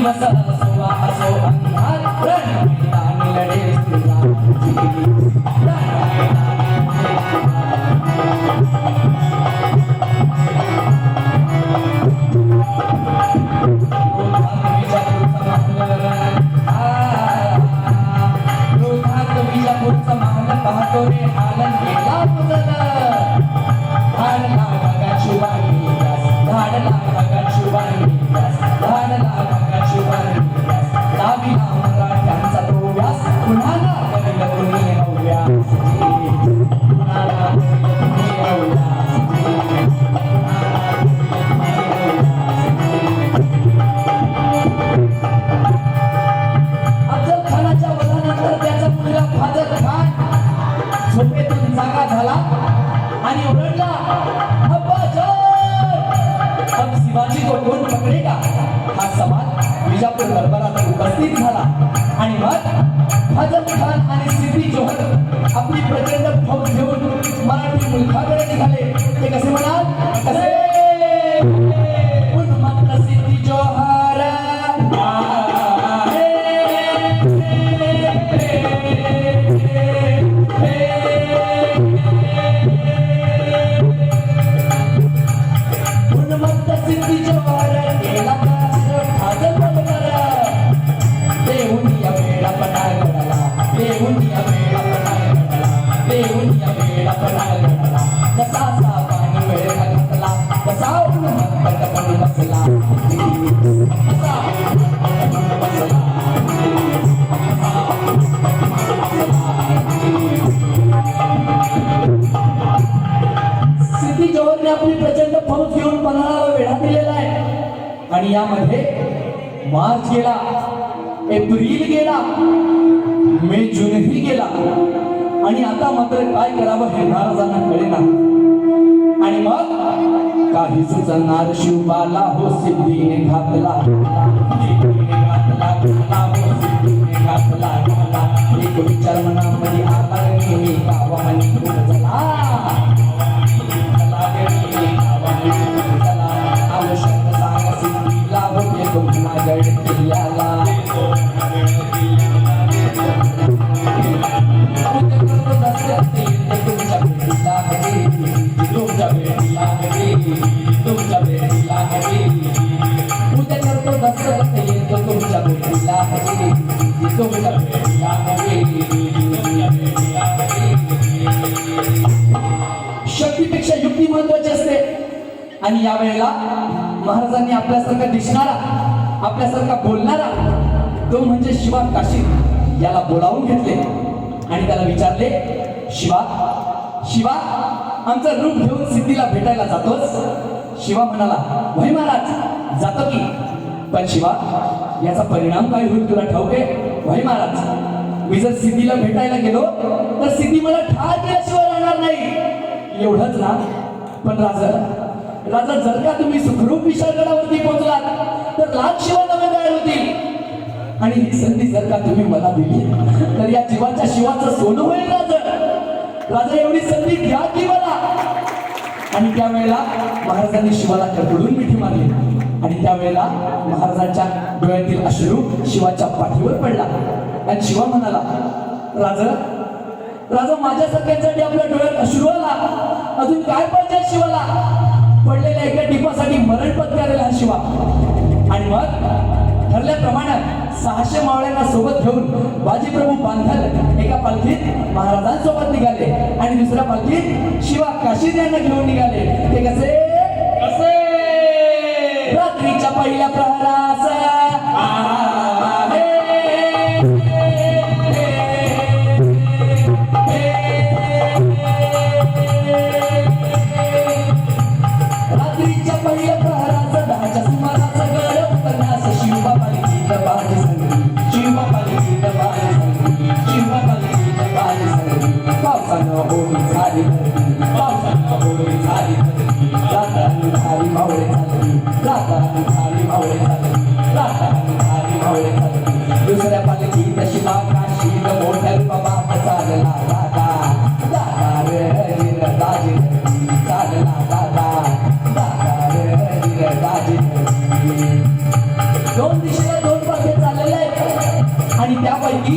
Masala. आपली प्रचंड घेऊन मराठी मुलखाकडे निघाले. ते कसे म्हणाल? सिद्धी आपली प्रचंड फौज घेऊन पन्हाळाला वेढा दिलेला आहे. आणि यामध्ये मार्च गेला एप्रिल गेला मे जूनही गेला. आणि आता मात्र काय करावं हे महाराजांना कळेना. आणि मग काही सुचणार शिवबाला हो सिद्धीने घातला. सिद्धीने घातला घातला हो सिद्धीने घातला घातला. एक विचार मनामध्ये आणि या वेळेला महाराजांनी आपल्यासारखा दिसणारा आपल्यासारखा बोलणारा तो म्हणजे शिवा काशी याला बोलावून घेतले आणि त्याला विचारले शिवा शिवा आमचं रूप घेऊन सिद्धीला भेटायला जातोच शिवा म्हणाला वय महाराज जातो की. पण शिवा याचा परिणाम काय होईल तुला ठाऊक आहे? वय महाराज मी जर सिद्धीला भेटायला गेलो तर सिद्धी मला ठार केल्याशिवाय राहणार नाही. एवढंच ना पण राजा राजा जर का तुम्ही सुखरूप विशाळगडावरती पोहोचलात तर लाख शिवा नवे तयार होतील. आणि ही संधी जर का तुम्ही मला दिली तर या जीवाच्या शिवाचं सोनं होईल राजा राजा एवढी संधी घ्या की मला. आणि त्यावेळेला महाराजांनी शिवाला कडकडून मिठी मारली. आणि त्यावेळेला महाराजांच्या डोळ्यातील अश्रू शिवाच्या पाठीवर पडला. आणि शिवा म्हणाला राजा राजा माझ्या आपल्या डोळ्यात अश्रू आला. अजून काय पाहिजे शिवाला? पडलेल्या एका टिपासाठी मरण पत्करेला हा शिवा. आणि मग ठरल्याप्रमाणे सहाशे मावळ्यांना सोबत घेऊन बाजीप्रभू बांधल एका पालखीत महाराजांसोबत निघाले. आणि दुसऱ्या पालखीत शिवा काशीद यांना घेऊन निघाले. ते कसे? कसे? रात्रीच्या पहिल्या प्रहरास पावसानं झाली झाली मावळे झाली झाली मावळे झाली रातानी झाली मावळे झाली दुसऱ्या पालखीत शिवा काशीत मोठ्या बाबा चालला दादा दादा रे दाजी चालला दादा दादा रे दाजी दोन दिशेला दोन पालखे चाललेले आहेत. आणि त्यापैकी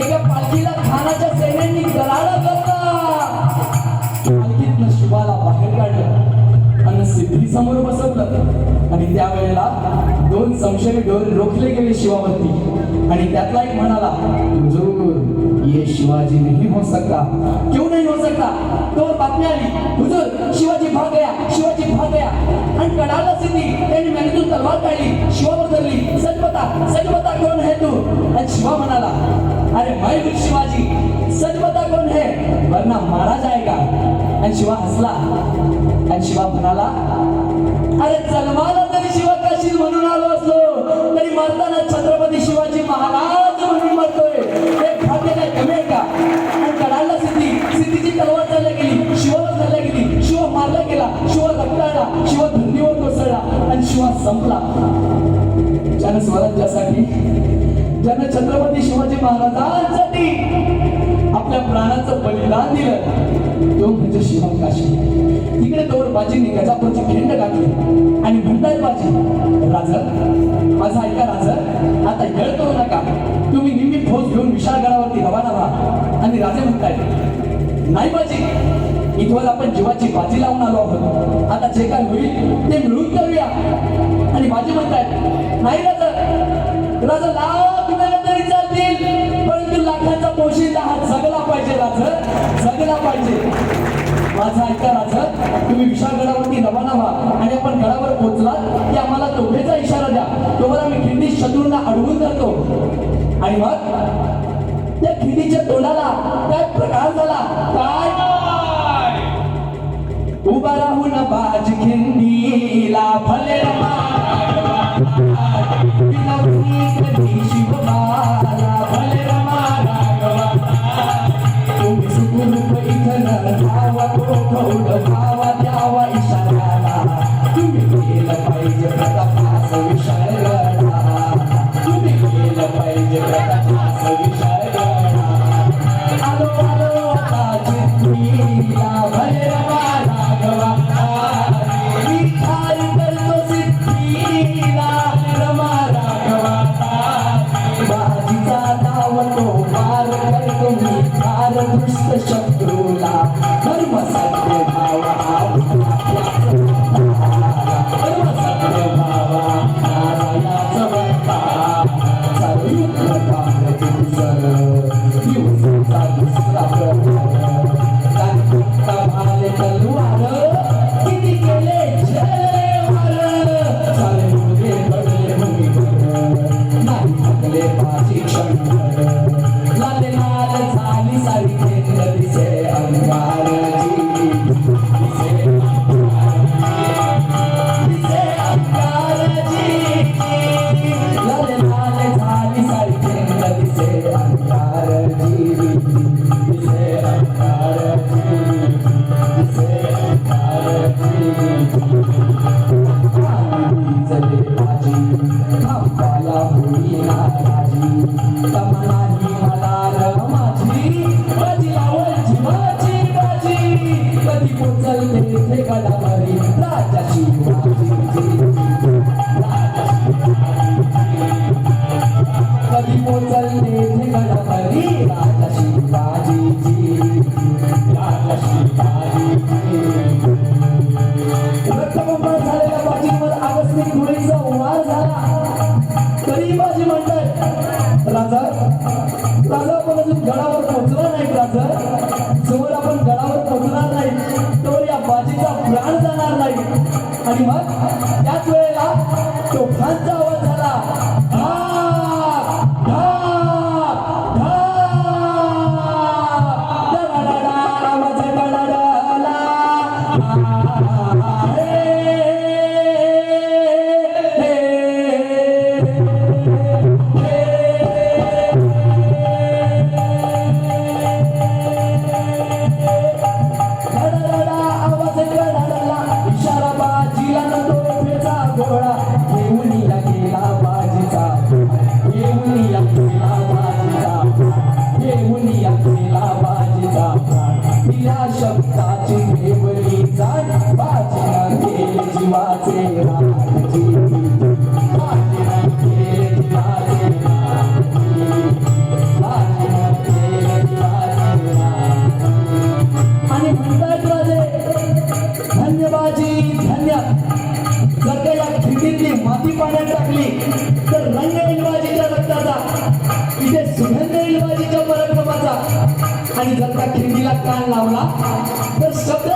एका पालखीला खानाच्या सैन्यांनी गराडा करला समोर बसवलं. आणि त्यावेळेला दोन संशय डोर रोखले गेले शिवावरती. आणि त्यातला एक म्हणाला हुजूर ये शिवाजी नहीं हो सकता क्यों नहीं हो सकता तो बातमी आली. हुजूर शिवाजी भाग गया शिवाजी भाग गया. आणि कडाला सिद्धी त्यांनी मेहनतून तलवार काढली शिवावर धरली. सच बता सच बता कोण है तू? आणि शिवा म्हणाला अरे मैं तू शिवाजी सच बता है? वरना मारा जाएगा. आणि शिवा हसला. आणि शिवा म्हणाला अरे जन्माला तरी शिवा काशीद म्हणून आलो असलो तरी मरताना छत्रपती शिवाजी महाराज म्हणून मरतोय. हे भाग्य काय कमी आहे का आणि कडाला सिद्धी सिद्धीची तलवार चालल्या गेली शिवावर चालल्या गेली. शिव मारला गेला शिव रक्ताळला शिव धुंदीवर कोसळला आणि शिवा संपला. जनस्वराज्यासाठी ज्यानं छत्रपती शिवाजी महाराजांसाठी आपल्या प्राणाचं बलिदान दिलं. तो म्हणजे शिवम काशी तिकडे तोवर बाजीने गजापूरची खिंड घातली आणि म्हणताय बाजी राज माझा ऐका राज आता येळ करू नका. तुम्ही निम्मी फौज घेऊन विशाळगडावरती रवाना व्हा आणि राजे म्हणताय नाही बाजी इथवर आपण जीवाची बाजी लावून आलो आहोत. आता जे काय होईल ते मिळून करूया आणि बाजी म्हणताय नाही राजा राजा लाव. पोशिंदा हा जगला पाहिजे राज जगला पाहिजे. माझा ऐका राज तुम्ही विशाळगडावरती रवाना व्हा. आणि आपण गडावर पोहोचलात की आम्हाला तोफेचा इशारा द्या. तुम्हाला मी खिंडी शत्रूंना अडवून करतो आणि मग त्या खिंडीच्या तोंडाला काय प्रकार झाला? काय? उभा राहून बाज खिंडीला भले गोळीचा वार झाला तरी बाजी म्हणतात राजा राजा आपण अजून गडावर पोहोचला नाही राजा. जोवर आपण गडावर पोहोचणार नाही तोवर या बाजीचा प्राण जाणार नाही. आणि मग त्याच वेळेला तो फांचा धन्यवाजी धन्य जर का या खिंडीतली माती पाण्यात टाकली. तर रंग इलबाजीच्या रक्ताचा इथे सुगंध इलबाजीच्या पराक्रमाचा आणि जर का खिंडीला कान लावला तर शब्द